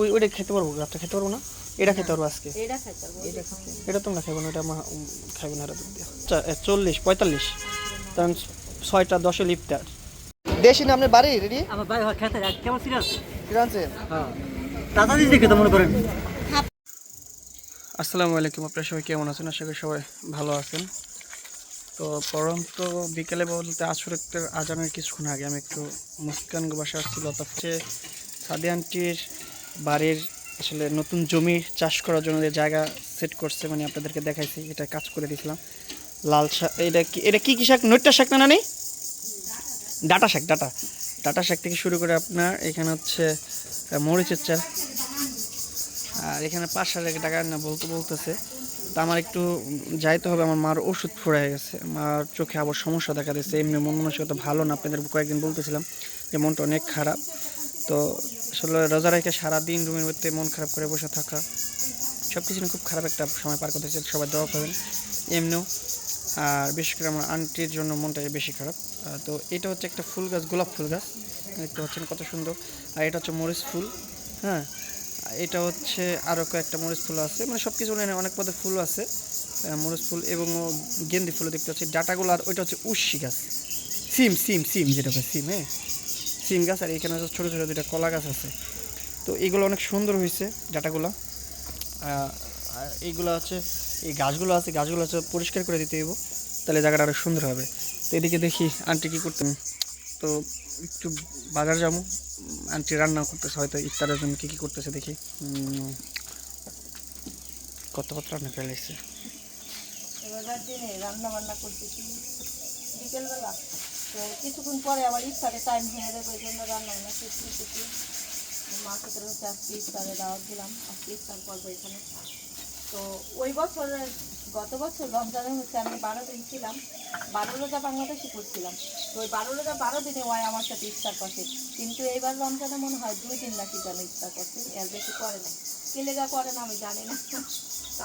ওই ওইটা খেতে পারব গাছটা খেতে পারব না? এটা খেতে পারব আজকে? এটা এটা তোমরা খাইবো না এটা খাইবো না এটা চল্লিশ পঁয়তাল্লিশ। তখন ছয়টা দশে লিপটার দেশি না আপনার বাড়ি রেডি? আমার ভাই খেতে কেমন সিরিয়াস হ্যাঁ। দাদা দিদি খেতে মনে করেন। আসসালামু আলাইকুম আপনারা সবাই কেমন আছেন? আশা করি সবাই ভালো আছেন। তো পরম তো বিকেলে বলতে আসর একটা আজানের কিছুক্ষণ আগে আমি একটু মুস্কান বাসা আসছিল তার চেয়ে সাদি আন্টির বাড়ির আসলে নতুন জমি চাষ করার জন্য যে জায়গা সেট করছে মানে আপনাদেরকে দেখাইছি এটা কাজ করে দিয়েছিলাম। লাল শাক, এটা কি, এটা কী কী শাক? নৈট্টা শাক না নানি? ডাটা শাক, ডাটা। ডাটা শাক থেকে শুরু করে আপনার এখানে হচ্ছে মরিচের চাল। আর এখানে পাঁচ হাজার টাকা না বলতে বলতেছে। তা আমার একটু যাইতে হবে, আমার মার ওষুধ ফুরাই গেছে। মার চোখে আবার সমস্যা দেখা দিচ্ছে এমনি মন মানসিকতা ভালো না, আপনাদের কয়েকদিন বলতেছিলাম যে মনটা অনেক খারাপ। তো আসলে রোজা রেখে সারাদিন রুমের মধ্যে মন খারাপ করে বসে থাকা সব কিছু খুব খারাপ একটা সময় পার করতেছে, সবাই দোয়া করেন এমনিও আর বিশেষ করে আমার আন্টির জন্য মনটা বেশি খারাপ। তো এটা হচ্ছে একটা ফুল গাছ, গোলাপ ফুল গাছ। দেখতে পাচ্ছেন কত সুন্দর। আর এটা হচ্ছে মরিচ ফুল হ্যাঁ? এটা হচ্ছে আরও কয়েকটা মরিচ ফুল আছে। মানে সব কিছু অনেক পদের ফুল আছে। মরিচ ফুল এবং গেন্দি ফুলও দেখতে পাচ্ছি। ডাটাগুলো আর ওইটা হচ্ছে উশি গাছ। সিম সিম সিম যেটা সিম হ্যাঁ? সিম গাছ আর এখানে হচ্ছে ছোটো ছোটো দুইটা কলা গাছ আছে। তো এগুলো অনেক সুন্দর হয়েছে ডাটাগুলো। আর এইগুলো হচ্ছে, এই গাছগুলো আছে, গাছগুলো হচ্ছে পরিষ্কার করে দিতে হইব, তাহলে জায়গাটা আরও সুন্দর হবে। তো এদিকে দেখি আন্টি কী করতেন তো একটু বাজার যাব, আন্টি রান্না করতেছে, হয়তো ইফতারের জন্য কী কী করতেছে দেখি। কত কত রান্না বিকেলবেলা। তো কিছুক্ষণ পরে আবার ইফতারে টাইম হয়ে যাবে করতে করতে আজকে ইফতারে দাওয়াত দিলাম, আজকে ইফতার করব এখানে। তো ওই বছরের গত বছর রমজানে হচ্ছে আমি বারো দিন ছিলাম বারো রোজা বাংলাদেশে করছিলাম। তো ওই বারো রোজা বারো দিনে ওয়াই আমার সাথে ইফতার করছে কিন্তু এইবার রমজানে মনে হয় দুই দিন নাকি যেন ইফতার করছে এর বেশি করে না কেলেগা করে না আমি জানি না।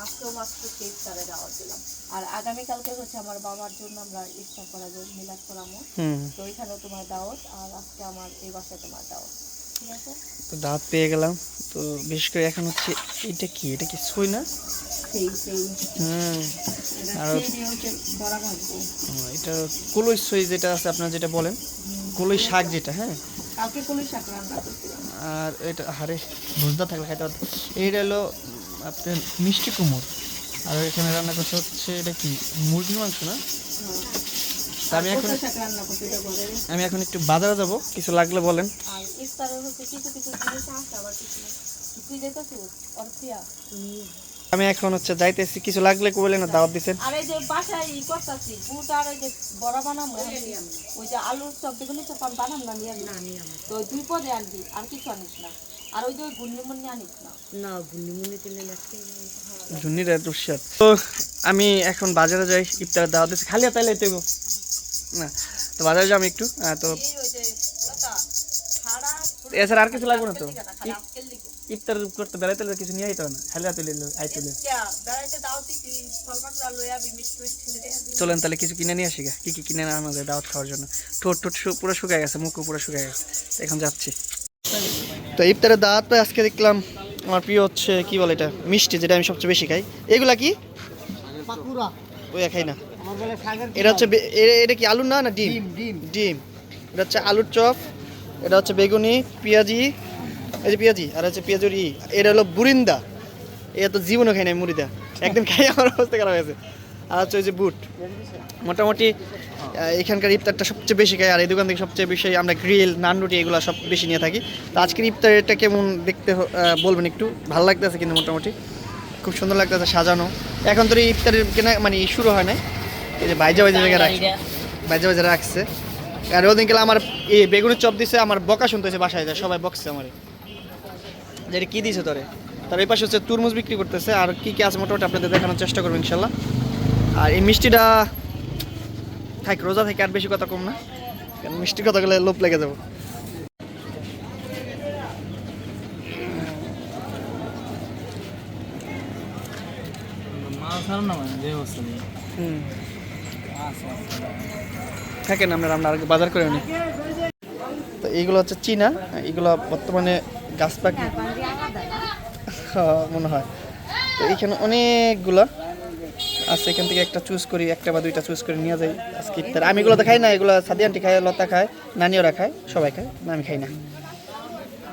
আজকেও মাত্র ইফতারে দাওয়াত দিলাম আর আগামীকালকে হচ্ছে আমার বাবার জন্য আমরা ইফতার করাবো মিলাদ করাবো তো ওইখানেও তোমার দাওয়াত আর আজকে আমার এই বাসায় তোমার দাওয়াত। তো দাঁত পেয়ে গেলাম। তো বিশেষ করে এখন হচ্ছে এটা কি? এটা কি সই না? আর- এটা কলই সই যেটা আছে আপনারা যেটা বলেন। কলই শাক যেটা হ্যাঁ। আর এটা হারে বুঝতে থাকলে খাইতে পারতো এইটা হলো আপনার মিষ্টি কুমড়। আর এখানে রান্না করছে হচ্ছে এটা কি? মুরগির মাংস না? তা আমি এখন আমি এখন একটু বাজারে যাব কিছু লাগলে বলেন। না। আমি এখন হচ্ছে যাইতেছি কিছু লাগলে বলেন না দাওয়াত দিচ্ছেন আর এই যে বাসায় ই করতেছি বুট আর ওই যে বড়া বানাবো ওই যে আলুর সব বেগুনি সব আমি বানাম না নিয়ে। তো দুই পদে আনবি আর কিছু আনিস না। আর ওই যে ওই গুন্ডি মুন্ডি আনিস না। ঝুনির দুঃসাদ। তো আমি এখন বাজারে যাই ইফতার দাওয়াত দিচ্ছি খালি তাইলে দেব না তো বাজারে যাই আমি একটু তো এছাড়া আর কিছু লাগবে না তো। ইফতার করতে বেড়াইতে হলে কিছু নিয়ে আইতে হবে না? খালি তুলে আইতে হলে। চলেন তাহলে কিছু কিনে নিয়ে আসি গা। কি কি কিনে আনা যায় দাওয়াত খাওয়ার জন্য? ঠোঁট ঠোঁট পুরো শুকায় গেছে মুখও পুরো শুকায় গেছে। এখন যাচ্ছি। তো ইফতারের দাওয়াত আজকে দেখলাম আমার প্রিয় হচ্ছে কি বলে এটা? মিষ্টি যেটা আমি সবচেয়ে বেশি খাই। এগুলা কি? ওই খাই না। এটা হচ্ছে এটা কি আলু না না ডিম? ডিম এটা হচ্ছে আলুর চপ এটা হচ্ছে বেগুনি পেঁয়াজি এই যে পেঁয়াজি আর হচ্ছে পেঁয়াজুর ই এটা হলো বুরিন্দা। এটা তো জীবনও খাই নাই মুড়িদা। একদিন খাই আমার অবস্থা খারাপ হয়েছে। আর হচ্ছে ওই যে বুট। মোটামুটি এখানকার ইফতারটা সবচেয়ে বেশি খাই আর এই দোকান থেকে সবচেয়ে বেশি আমরা গ্রিল নান রুটি এগুলো সব বেশি নিয়ে থাকি। তো আজকের ইফতারটা কেমন দেখতে বলবেন একটু? ভালো লাগতেছে কিন্তু মোটামুটি। খুব সুন্দর লাগতেছে সাজানো। এখন তো ইফতারের কেনা মানে শুরু হয় নাই। এই যে বাইজা বাইজা জায়গায় রাখছে। বাইজা বাইজা রাখছে। আর ওদিন গেলে আমার এই বেগুনের চপ দিছে আমার বকা শুনতেছে বাসায় যায় সবাই বকছে আমার। যে কী দিছে তোরে? তার এই পাশে হচ্ছে তুরমুজ বিক্রি করতেছে আর কি কি আছে মোটামুটি আপনাদের দেখানোর চেষ্টা করব ইনশাল্লাহ। আর এই মিষ্টিটা থাক রোজা থেকে আর বেশি কথা কম না কারণ মিষ্টি কথা গেলে লোভ লেগে যাব। মাছ আর না মানে হুম। থাকেন আমরা আমরা আর বাজার করে নিই তো এইগুলো হচ্ছে চীনা এগুলো বর্তমানে গাছ পাখি হ্যাঁ, মনে হয়। তো এখানে অনেকগুলো আছে এখান থেকে একটা চুজ করি একটা বা দুইটা চুজ করে নিয়ে যাই। আজকে ইফতার আমি এগুলো তো খাই না এগুলো সাদি আন্টি খায় লতা খায় নানিওরা খায় সবাই খায় না আমি খাই না।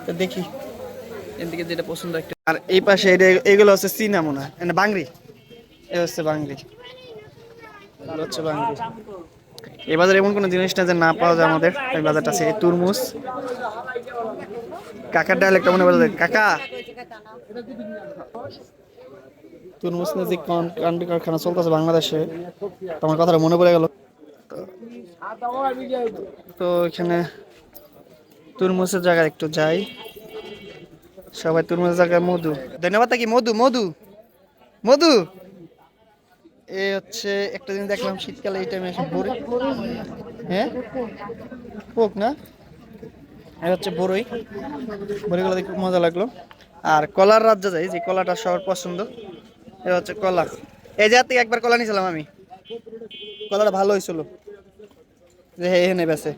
তো দেখি। এদিকে যেটা পছন্দ একটা আর এই পাশে এটা এগুলো হচ্ছে চীনা মনে হয়। বাংরি। এ হচ্ছে বাংরি। হচ্ছে বাজারে এমন কোনো জিনিস না যে না পাওয়া যায় আমাদের। এই বাজারটা আছে তুরমুজ। কাকার ডায়ালেক্টটা মনে পড়ে যায়, কাকা! তুরমুজ নিয়ে যে কান- কান্ডি কারখানা চলতেছে বাংলাদেশে তোমার কথাটা মনে পড়ে গেল। তো- এখানে তুরমুজের জায়গায় একটু যাই। সবাই তুরমুজের জায়গায় মধু। ধন্যবাদ কি মধু মধু মধু! এ হচ্ছে একটা দিন দেখলাম শীতকালে এই টাইমে এসে হ্যাঁ? পোক না? এটা হচ্ছে বড়ই বড়িগুলো দেখে খুব মজা লাগল। আর কলার রাজ্য যাই, যে কলাটা সবার পছন্দ এটা হচ্ছে কলা। এই থেকে একবার কলা নিয়েছিলাম আমি। কলাটা ভালো হয়েছিল। যে হে এনে বেছে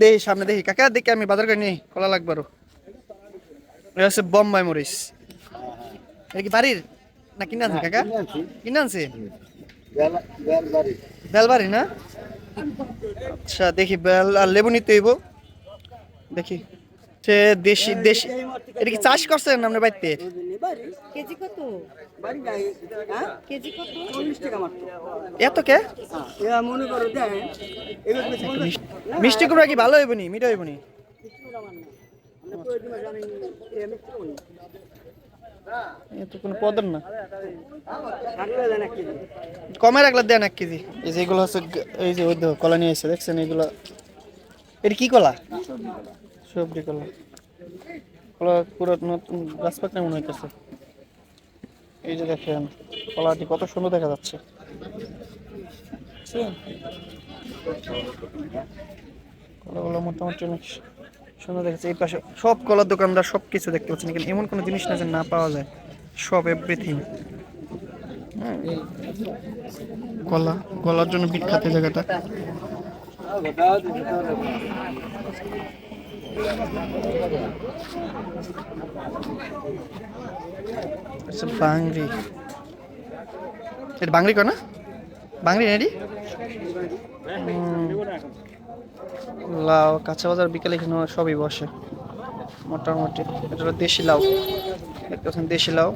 দেখি সামনে দেখি কাকা, দেখি আমি বাজার করে নিই। কলা লাগবে আরও। এটা হচ্ছে বোম্বাই মরিচ। এটা কি বাড়ির? না কিনে আনছেন কাকা? কিনে আনছে। বেলবাড়ি। না? আচ্ছা দেখি বেল আর লেবু নিতে হইব। দেখি। সে দেশি দেশি এটা কি চাষ করছেন আপনার বাড়িতে? কেজি কত? কেজি কত? এত কে? মনে করো দেন একটু মিষ্টি- মিষ্টি কুমড়া কি ভালো হইবনি মিঠা হইব নি। এ তো কোনো পদের না। কমে রাখলে দেন এক কেজি। এই যে এগুলো হচ্ছে এই যে ওই কলা নিয়ে এসে দেখছেন এগুলো। এটা কি কলা? সবজি কলা। কলা পুরো নতুন গাছ মনে হইতেছে। এই যে দেখেন, কলাটি কত সুন্দর দেখা যাচ্ছে। কলাগুলো মোটামুটি অনেক সুন্দর দেখাচ্ছে এই পাশে সব কলার দোকানদার সব কিছু দেখতে পাচ্ছেন। কিন্তু এমন কোনো জিনিস না যে না পাওয়া যায়। সব এভরিথিং কলা কলার জন্য বিখ্যাত জায়গাটা। আচ্ছা বাংরি। এটা বাংরি কর না? বাংরি নেডি লাউ, কাঁচা বাজার বিকেলে এখানে সবই বসে, মোটামুটি। এটা হলো দেশি লাউ। দেখতে দেশি লাউ।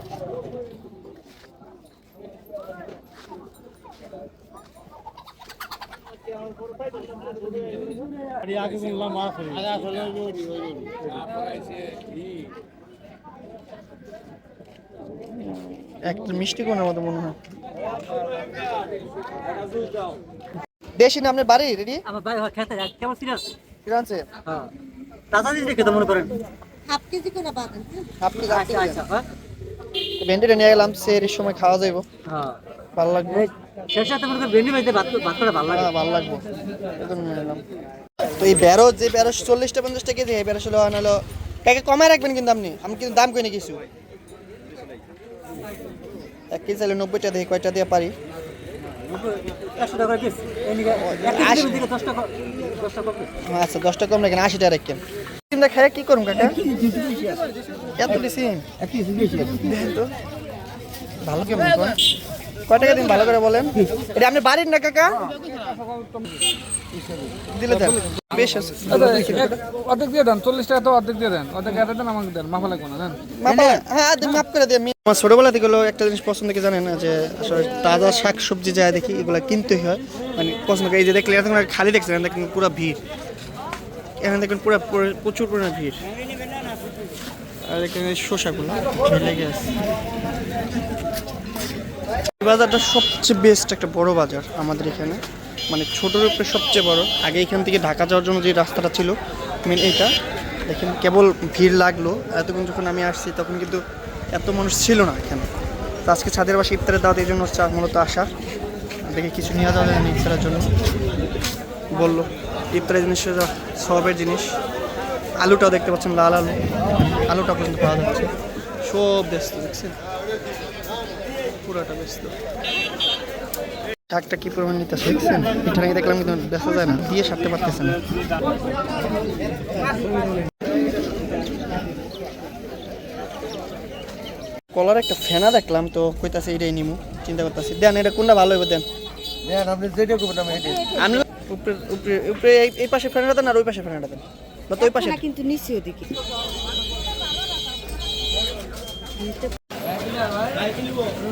একটা মিষ্টি কোনের মতো মনে হয়। দেশি না আপনার বাড়ি রেডি? আমার ভাই খেতে যায় কেমন সিরিয়াস ফিরান্সে হ্যাঁ। দাদা দিদি দেখে তো মনে করেন। হাফ কেজি করে বাদাম আপনি আচ্ছা আচ্ছা হ্যাঁ। ভেন্ডিটা নিয়ে গেলাম সে এর সময় খাওয়া যাইব। হ্যাঁ। ভালো লাগবে। শেষ সাথে মনে করেন ভেন্ডি ভাইতে ভাত ভাত করে ভালো লাগে। হ্যাঁ ভালো লাগবে। এজন্য নিয়ে নিলাম তো এই বেরো যে বেরো চল্লিশটা পঞ্চাশটা কেজি এই বেরো ষোলো আনালো কাকে কমায় রাখবেন কিন্তু আপনি? আমি কিন্তু দাম কইনি কিছু? এক কেজি চাইলে নব্বইটা দিয়ে কয়টা দিয়ে পারি? একশো টাকা পিস আচ্ছা দশটা কম রাখেন আশি টাকা রাখেন সিমটা খাই কি করুন কাকা? এত সিম? ভালো কেমন কয় টাকা দিন ভালো করে বলেন? এটা আপনি বাড়ির না কাকা? দিলে দেন। বেশ আছে। অর্ধেক দিয়ে দেন চল্লিশ টাকা তো অর্ধেক দিয়ে দেন। অর্ধেক এটা দেন আমাকে দেন মাফা লাগবে না দেন। হ্যাঁ করে আমি আমার ছোটবেলা থেকে একটা জিনিস পছন্দ কি জানেন? যে আসলে তাজা শাক সবজি যায় দেখি এগুলো কিনতে হয়। মানে পছন্দ করি। এই যে দেখলে খালি দেখছেন দেখুন পুরো ভিড়। এখানে দেখুন পুরো পুরো- প্রচুর পরিমাণে ভিড়। আর এখানে শসাগুলো ভিড় লেগে আছে এই বাজারটা সবচেয়ে বেস্ট একটা বড় বাজার আমাদের এখানে। মানে ছোটোর উপরে সবচেয়ে বড়। আগে এখান থেকে ঢাকা যাওয়ার জন্য যে রাস্তাটা ছিল মেন এইটা। দেখেন, কেবল ভিড় লাগল। এতক্ষণ যখন আমি আসছি, তখন কিন্তু এত মানুষ ছিল না এখানে। তো আজকে ছাদের বাসে ইফতারের দাওয়াত, এই জন্য হচ্ছে মূলত আসা দেখি কিছু নিয়ে যাওয়া যায় ইফতারের জন্য। বলল, ইফতারের জিনিস সবের জিনিস। আলুটাও দেখতে পাচ্ছেন, লাল আলু। আলুটা পর্যন্ত পাওয়া যাচ্ছে। সব ব্যস্ত দেখছেন? পুরোটা শাকটা কি পরিমাণ নিতে দেখছেন? এটা নাকি দেখলাম কিন্তু দেখা যায় না দিয়ে সারতে পারতেছে না। কলার একটা ফেনা দেখলাম তো কইতাছে এটাই নিমু চিন্তা করতেছি। দেন এটা কোনটা ভালো হইব দেন? আপনি যেটা করবেন আমি আমি উপরে উপরে উপরে এই- পাশে ফেনাটা দেন আর ওই পাশে ফেনাটা দেন। বা তো ওই পাশে। কিন্তু নিচে ওদিকে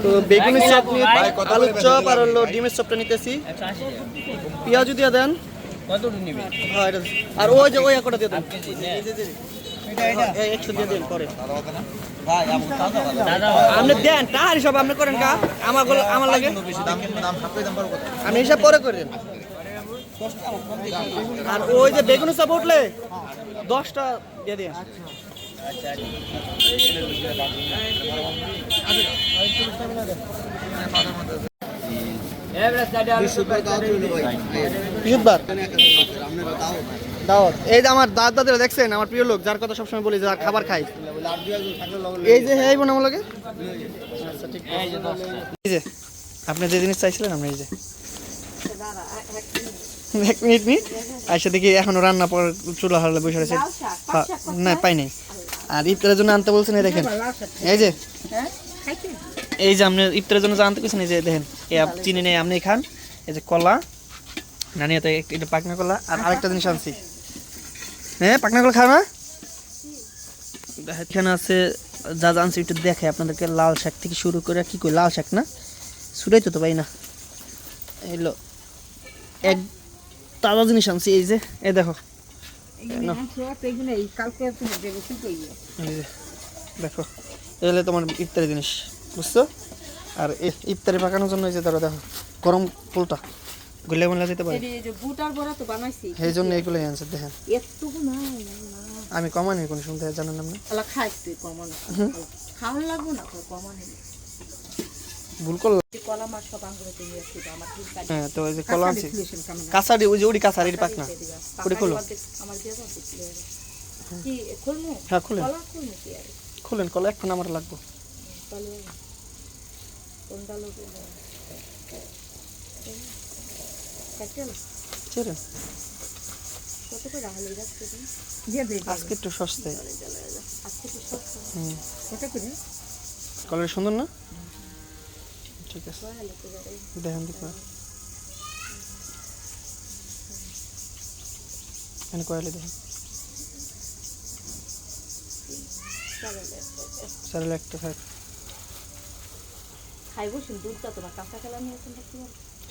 তো বেগুনের চপ নিয়ে আলুর চপ আর হলো ডিমের চপটা নিতেছি। পেঁয়াজু দিয়ে দেন। হ্যাঁ আর ওই যে ওই একটা দিয়ে দেন। হ্যাঁ, এই একশো দিয়ে দেন পরে। আপনি দেন তার হিসাব আপনি করেন কা আমার আমার লাগে। আপনি হিসাব পরে করেন আর ওই যে বেগুনের চপ উঠলে দশটা দিয়ে দিন। বৃহস্পতিবার দাওয়াত। এই যে আমার দাদা দাদারা দেখছেন আমার প্রিয় লোক যার কথা সবসময় বলি যার খাবার খাই। এই যে হ্যাঁ বোন ঠিক এই যে আপনি যে জিনিস চাইছিলেন আমরা এই যে। এক মিনিট নি আইসা দেখি এখনও রান্না পর চুলা হারলে বসে রয়েছে। না পাই নাই। আর ইফতারের জন্য আনতে বলছেন, এই দেখেন। এই যে। এই যে আপনি ইফতারের জন্য আনতে গেছেন এই যে দেখেন আপ- চিনি নেই, আপনি খান। এই যে কলা, নানিয়াতে এক- এটা পাকনা কলা, আর আরেকটা জিনিস আনছি। হ্যাঁ পাকনা কলা খাও না? এখানে আছে, যা আনছি একটু দেখে আপনাদেরকে লাল শাক থেকে শুরু করে, কি কই, লাল শাক না? শুরাই তো তো পাই না। এলো এক তাজা জিনিস আনছি, এই যে, এই দেখো। দেখো এগুলো তোমার ইফতারি জিনিস বুঝছ? আর ইফতারি পাকানোর জন্য এই যে ধরো দেখো গরম ফুলটা গুলে গুলে যেতে পারে। এই জন্য এগুলোই আনছে দেখেন। আমি কমানি কোনো শুনতে জানেন আপনি খাওয়ান লাগবো না কমান। ভুল করলাম। হ্যাঁ তো ওই যে কলা আনছি কাঁচারি ওই যে পাক না খোলো। হ্যাঁ খুলেন। খুলেন কলা এখন আমার লাগবো। আজকে একটু সস্তায়। কলার সুন্দর না? ঠিক আছে। দেখেন দেখো এখানে কয়ালে দেখেন চারলে একটা থাক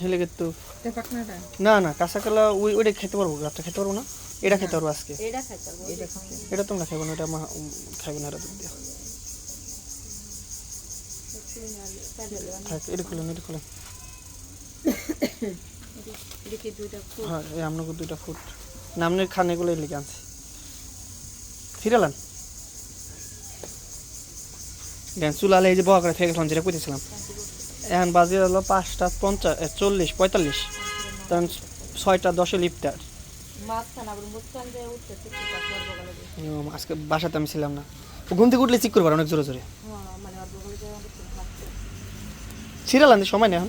হেলে তো। না না কাঁচা কলা ওই ওইটা খেতে পারব রাতটা খেতে পারব না। এটা খেতে পারব আজকে। এটা তোমরা খাইবো না এটা খাইবো না এটা দুধ দিয়া। থাক হ্যাঁ দুইটা ফুট। নামনের খান এগুলো লিখে চুলালে এই যে বহা করে থেকে যেটা কইতেছিলাম। এখন বাজে হলো পাঁচটা পঞ্চাশ চল্লিশ, পঁয়তাল্লিশ। তখন ছয়টা, দশে লিফটার আজকে বাসাতে আমি ছিলাম না। ঘুম থেকে উঠলে চিক করবার অনেক জোরে জোরে হ্যাঁ মানে ওর বগলে দিয়ে আমাদের খুব হাসছে ছিড়ালান সময় নেই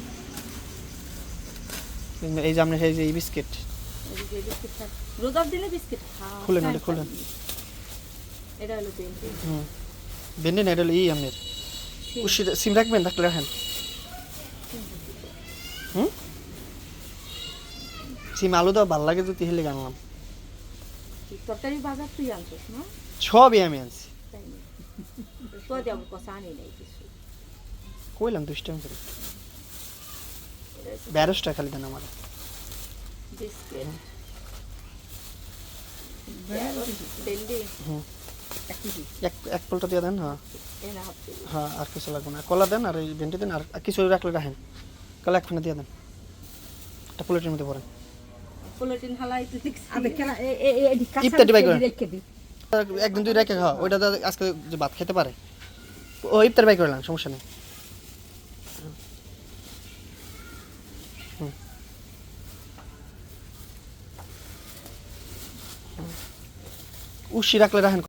এই যে আপনার এই যে এই বিস্কিট। বিস্কিট রোজার দিনে বিস্কিট? খুলেন এটা খুলেন এটা হলো হুম। এটা হলো ই আপনার। সিম। রাখবেন থাকলে রাখেন। হুম? সিম আলু দাও ভালো লাগে যদি হেলে আনলাম। তরকারি বাজার তুই আনছিস না? সবই আমি আনছি। তো দেবো কষা আনি নাই কিছু। কইলাম দুষ্টামি করে। ব্যারসটা খালি দেন আমার। এক এক পোলটা দিয়ে দেন হ্যাঁ। হ্যাঁ আর কিছু লাগবে না। কলা দেন আর এই ভেন্ডি দেন আর কিছু রাখলে রাখেন। কলা এক দিয়ে দেন। একটা প্লেটের মধ্যে পড়েন একদিন দুই। রেখে খাওয়া ওইটা তো আজকে যে ভাত খেতে পারে। ও ইফতার বাই করলাম সমস্যা নেই। উশি রাখলে রাখেন।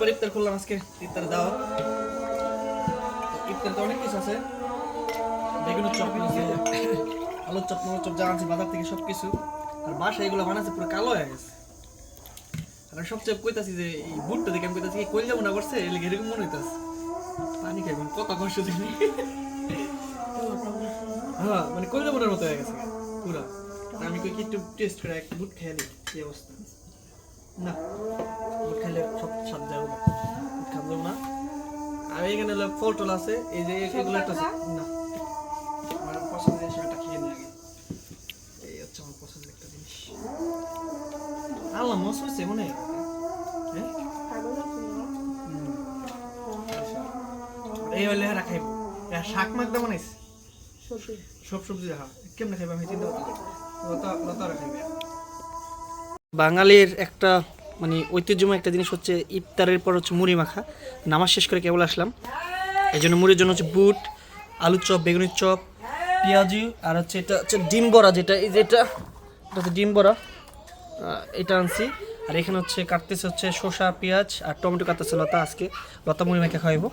পর ইফতার করলাম আজকে। ইফতার দাওয়াত। ইফতার তো অনেক কিছু আছে। বেগুনের চপ আছে আলুর চপ, মোমোর চপ যা আছে বাজার থেকে সব কিছু আর বাসা এগুলো বানাচ্ছে পুরো কালো হয়ে গেছে। আর সবচেয়ে কইতাছি যে, এই বুটটা দেখে আমি কইতাছি কই যাব না করছে এলে এরকম মনে হইতাছে। পানি খাইবেন কত কষ্ট দিনি হ্যাঁ মানে কই যাব মতো হয়ে গেছে, পুরা। আমি কই কি একটু টেস্ট করে, একটা বুট খেয়ে দিই কি অবস্থা। না সব স্বাদ যাবে না। আর এখানে ফল টল আছে এই যে এগুলো একটা না। আমার পছন্দের একটা খেয়ে আগে। এই হচ্ছে আমার পছন্দের একটা জিনিস। আল্লাহ মস হয়েছে মনে হ্যাঁ। এই হলে হেরা খাইব। এরা শাক মাখতে বানাইছে। সব সবজি রাখা। কেমনে খাইবে আমি চিন্তা করতে লতা লতা খাইবে। বাঙালির একটা মানে ঐতিহ্যময় একটা জিনিস হচ্ছে ইফতারের পর হচ্ছে মুড়ি মাখা। নামাজ শেষ করে কেবল আসলাম। এই জন্য মুড়ির জন্য হচ্ছে বুট আলুর চপ, বেগুনের চপ, পেঁয়াজি আর হচ্ছে এটা হচ্ছে ডিম বড়া যেটা, এই যেটা এটা হচ্ছে ডিম বড়া। এটা আনছি। আর এখানে হচ্ছে কাটতেছে হচ্ছে শসা, পেঁয়াজ আর টমেটো কাটতেছে লতা আজকে। লতা মুড়ি মেখে খাওয়াবো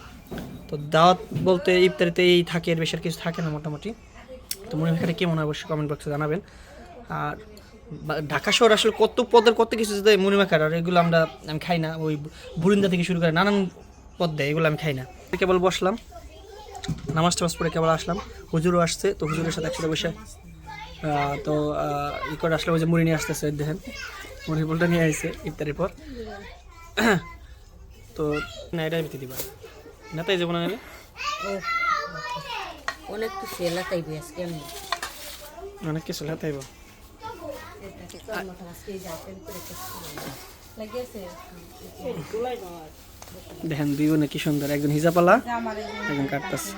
তো দাওয়াত বলতে ইফতারিতে এই থাকে, এর বেশি আর কিছু থাকে না মোটামুটি। তো মুড়ি মেখাটা কেমন হয় অবশ্যই কমেন্ট বক্সে জানাবেন। আর ঢাকা শহর আসলে কত পদের কত কিছু দেয় মাখার আর এগুলো আমরা আমি খাই না ওই বুরিন্দা থেকে শুরু করে নানান পদ দেয় এগুলো আমি খাই না। কেবল বসলাম নামাজ টামাজ পড়ে কেবল আসলাম হুজুরও আসছে তো হুজুরের সাথে একসাথে বসে তো ই করে আসলে ওই যে মুড়ি নিয়ে আসতেছে দেখেন মুড়ি বলটা নিয়ে আসছে ইফতারের পর। তো না এটাই বিতে দিবা। না তাই যাব না? অনেক কিছু এলাকায় আজকে আমি অনেক কিছু লাগিয়েছে দেখেন দুই বোনে কি সুন্দর একজন হিজাপালা একজন কাটতাছে।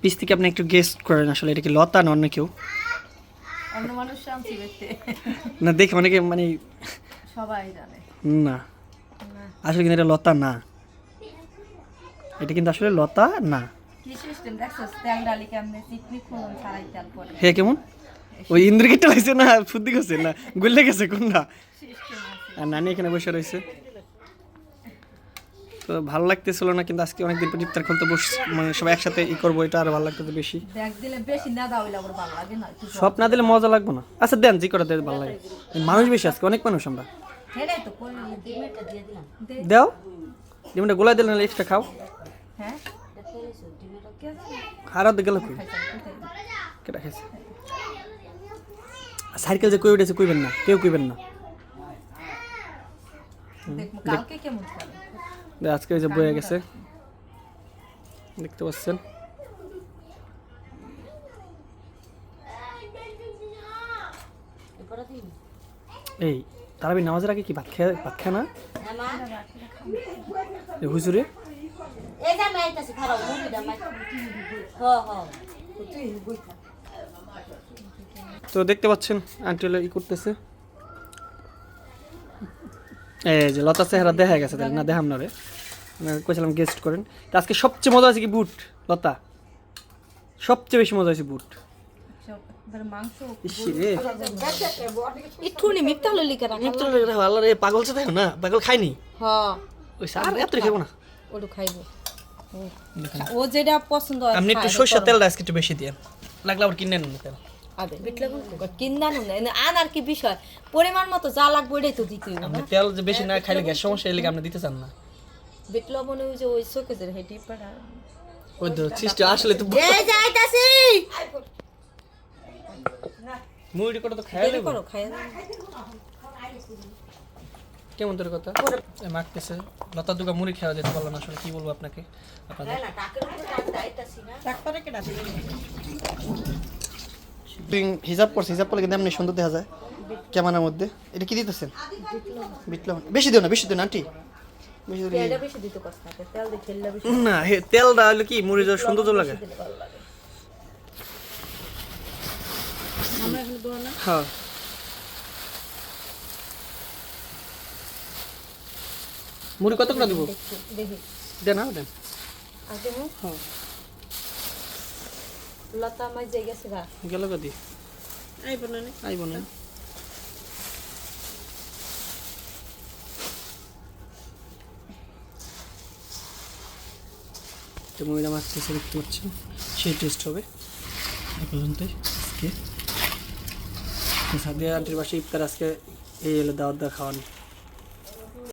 পিস থেকে আপনি একটু গেস্ট করেন আসলে এটা কি লতা না অন্য কেউ? না দেখে অনেকে মানে সবাই জানে। না। আসলে কিন্তু এটা লতা না। এটা কিন্তু আসলে লতা না। কি সিস্টেম দেখছ? তেল ডালি কেমনে চিকনি খুলন ছাড়াই তেল পরে হে কেমন? ওই ইন্দ্রকিটটা লাগছে না? ফুদ্দি গেছে না? গুললে গেছে কোনটা? আর নানি এখানে বসে রয়েছে। তো ভালো লাগতেছিল না কিন্তু আজকে অনেকদিন পর ইফতার খুলতে বস মানে সবাই একসাথে ই করব এটা আর ভালো লাগতেছে বেশি। সব না দিলে মজা লাগবে না। আচ্ছা দেন জি করে দেন ভালো লাগে। মানুষ বেশি আজকে অনেক মানুষ আমরা। দিলাম। দাও। ডিমটা গোলাই দিলে এক্সট্রা খাও। হ্যাঁ? হারাতে গেল কই? কেটা খাইছে? সাইকেল যে কই উঠেছে কইবেন না কেউ কইবেন না। আজকে ওই যে বয়ে গেছে। দেখতে পাচ্ছেন? এই তারাবি নামাজের আগে কি ভাত খেয়ে ভাত খায় না? এই হুজুরে? এই যে আমি আইতাছি খারাপ মুড়িটা মাই হ হ তো দেখতে পাচ্ছেন আন্টি হলো ই করতেছে। এই যে লতা চেহারা দেখা গেছে তাহলে না দেখাম না রে। কইছিলাম গেস্ট করেন। তো আজকে সবচেয়ে মজা আছে কি বুট লতা? সবচেয়ে বেশি মজা আছে বুট। পাগল সাথে না পাগল খাইনি হ্যাঁ। ওই স্যার এত খাইবো না। ওটু খাইবো। ও যেটা পছন্দ হয় আপনি একটু সরষের তেলটা আজকে একটু বেশি দিয়ে। লাগলে আবার কিনে নেন তেল আবে বিটলে কিনা নুন আনার কি বিষয়। পরিমাণ মতো যা লাগবে ওটাই তো দিতে হবে তেল যে বেশি না খাইলে গ্যাস সমস্যা এলে আপনি দিতে চান না। বিট লবণে ওই যে ওই শোকেজের হেঁটে পাড়া। ওই তো সৃষ্টি আসলে তো যাইতাছি! মুড়ি করে তো খাইয়া। কেমন তোর কথা? এ মাখতেছে লতা দুগা মুড়ি খাওয়া যেতে পারলাম আসলে কি বলব আপনাকে? হিজাব করছিস হিজাব করলে কিন্তু এমনি সুন্দর দেখা যায় ক্যামেরার মধ্যে। এটা কি দিতেছেন? বিটলাম বেশি দিও না বেশি দিও না আন্টি। না তেলটা হলে কি মুড়ি লাগে? লাগে। হ্যাঁ। মুড়ি কত করে দিব? দেখি। দেন না দেন আর হ্যাঁ। লতা যে গেছে গা। গেল কদি আইব না নে। আইব না। তো দেখতে সেই টেস্ট হবে। এ পর্যন্তই আজকে। সাদিয়া আন্টির বাসায় ইফতার আজকে এই এলো দাওয়াত দা খাওয়ানো।